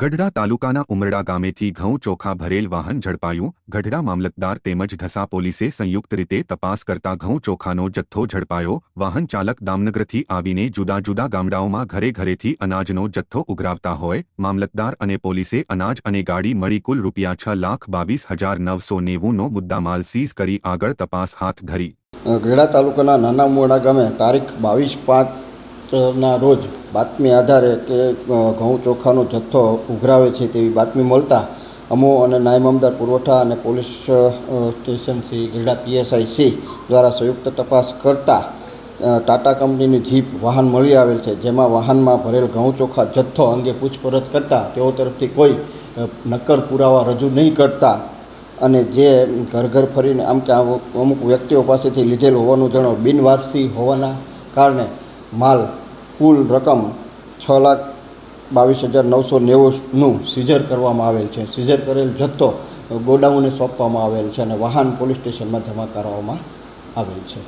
ગઢડા તાલુકાના ઉમરડા ગામેથી ઘઉં, ચોખા, ભરેલ વાહન ઝડપાયું. ગઢડા મામલતદાર તેમજ ઢસા પોલીસે સંયુક્ત રીતે તપાસ કરતા ઘઉં, ચોખાનો જથ્થો ઝડપાયો. વાહન ચાલક દામનગરથી આવીને જુદા જુદા ગામડાઓમાં ઘરે ઘરેથી અનાજનો જથ્થો ઉઘરાવતા હોય. મામલતદાર અને પોલીસે અનાજ અને ગાડી મળી કુલ રૂપિયા છ લાખ બાવીસ હજાર નવસો નેવુંનો મુદ્દામાલ સીઝ કરી આગળ તપાસ હાથ ધરી. ગઢડા તાલુકાના નાના મોડા ગામે તારીખ બાવીસ પાંચના રોજ બાતમી આધારે કે ઘઉં ચોખાનો જથ્થો ઉઘરાવે છે તેવી બાતમી મળતા અમો અને નાયબ અમદાર પુરવઠા અને police station Shri Gadhada PSI C દ્વારા સંયુક્ત તપાસ કરતા ટાટા કંપનીની જીપ વાહન મળી આવેલ છે, જેમાં વાહનમાં ભરેલ ઘઉં ચોખા જથ્થો અંગે પૂછપરછ કરતા, તેઓ તરફથી કોઈ નક્કર પુરાવા રજૂ નહીં કરતા અને જે ઘર ઘર ફરીને આમ કે અમુક વ્યક્તિઓ પાસેથી લીધેલ હોવાનું જણાવ બિનવારસી હોવાના કારણે માલ, કુલ રકમ છ લાખ બાવીસ હજાર નવસો નેવુંનું સીઝર કરવામાં આવેલ છે. સીઝર કરેલ જથ્થો ગોડાઉને સોંપવામાં આવેલ છે અને વાહન પોલીસ સ્ટેશનમાં જમા કરાવવામાં આવેલ છે.